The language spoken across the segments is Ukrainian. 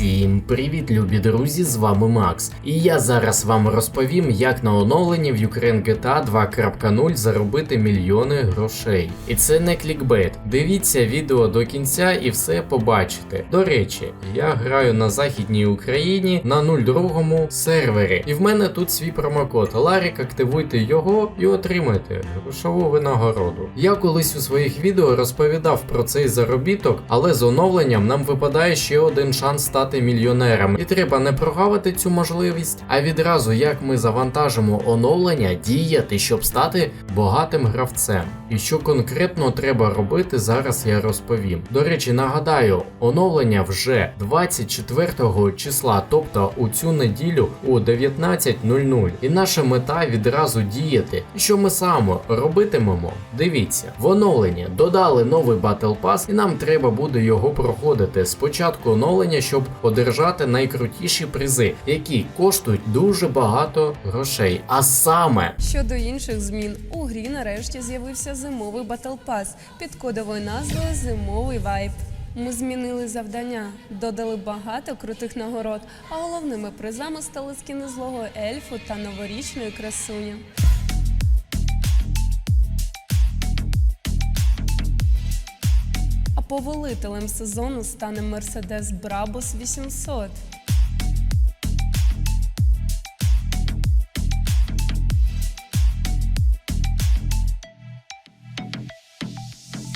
Всім привіт, любі друзі! З вами Макс. І я зараз вам розповім, як на оновленні в Ukraine GTA 2.0 заробити мільйони грошей. І це не клікбейт. Дивіться відео до кінця і все побачите. До речі, я граю на Західній Україні на 02 сервері. І в мене тут свій промокод Ларік, активуйте його і отримайте грошову винагороду. Я колись у своїх відео розповідав про цей заробіток, але з оновленням нам випадає ще один шанс стати мільйонером. І треба не прогавити цю можливість, а відразу як ми завантажимо оновлення, діяти, щоб стати багатим гравцем. І що конкретно треба робити, зараз я розповім. До речі, нагадаю, оновлення вже 24 числа, тобто у цю неділю у 19.00. І наша мета відразу діяти. І що ми саме робитимемо? Дивіться, в оновленні додали новий Battle Pass, і нам треба буде його проходити. Спочатку оновлення, щоб одержати найкрутіші призи, які коштують дуже багато грошей. А саме Щодо інших змін, у грі нарешті з'явився зимовий Pass під кодовою назвою Зимовий Вайб. Ми змінили завдання, додали багато крутих нагород, а головними призами стали скіни злого ельфу та новорічної красуні. Повелителем сезону стане Mercedes Brabus 800.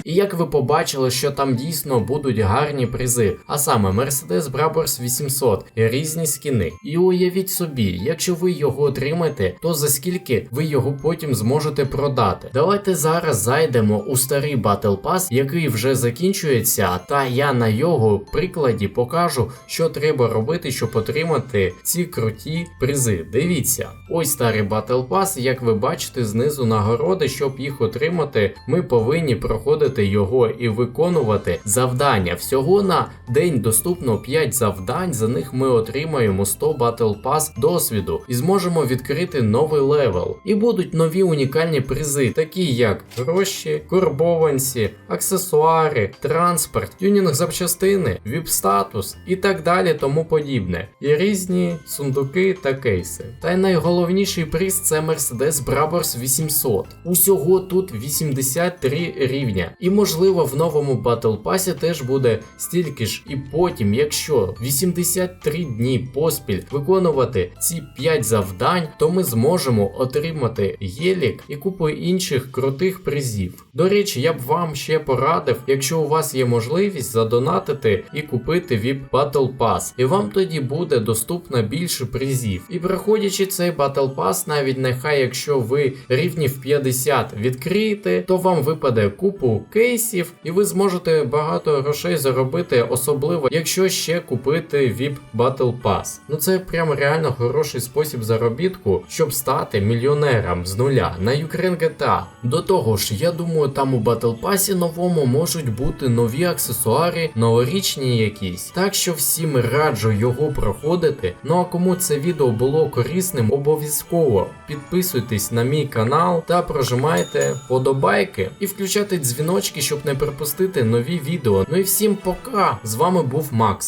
І як ви побачили, що там дійсно будуть гарні призи, а саме Mercedes Brabus 800 і різні скіни. І уявіть собі, якщо ви його отримаєте, то за скільки ви його потім зможете продати. Давайте зараз зайдемо у старий Battle Pass, який вже закінчується, та я на його прикладі покажу, що треба робити, щоб отримати ці круті призи. Дивіться, ось старий Battle Pass, як ви бачите, знизу нагороди, щоб їх отримати, ми повинні проходити його і виконувати завдання. Всього на день доступно 5 завдань. За них ми отримаємо 100 Battle Pass досвіду і зможемо відкрити новий левел. І будуть нові унікальні призи, такі як гроші, турбованці, аксесуари, транспорт, тюнінг запчастини, віп-статус і так далі, тому подібне. І різні сундуки та кейси. Та й найголовніший приз це Mercedes Brabus 800. Усього тут 83 рівня. І можливо в новому Battle Pass теж буде стільки ж. І потім, якщо 83 дні поспіль виконувати ці 5 завдань, то ми зможемо отримати гелік і купу інших крутих призів. До речі, я б вам ще порадив, якщо у вас є можливість задонатити і купити VIP Battle Pass, і вам тоді буде доступно більше призів. І проходячи цей Battle Pass, навіть нехай якщо ви рівнів 50 відкриєте, то вам випаде купу кейсів, і ви зможете багато грошей заробити, особливо якщо ще купити VIP Battle Pass. Ну це прям реально хороший спосіб заробітку, щоб стати мільйонером з нуля на Ukraine GTA. До того ж, я думаю, там у Battle Pass новому можуть бути нові аксесуари, новорічні якісь. Так що всім раджу його проходити. Ну а кому це відео було корисним, обов'язково підписуйтесь на мій канал та прожимайте подобайки і включайте дзвіночки, щоб не пропустити нові відео. Ну і всім пока! З вами був Макс.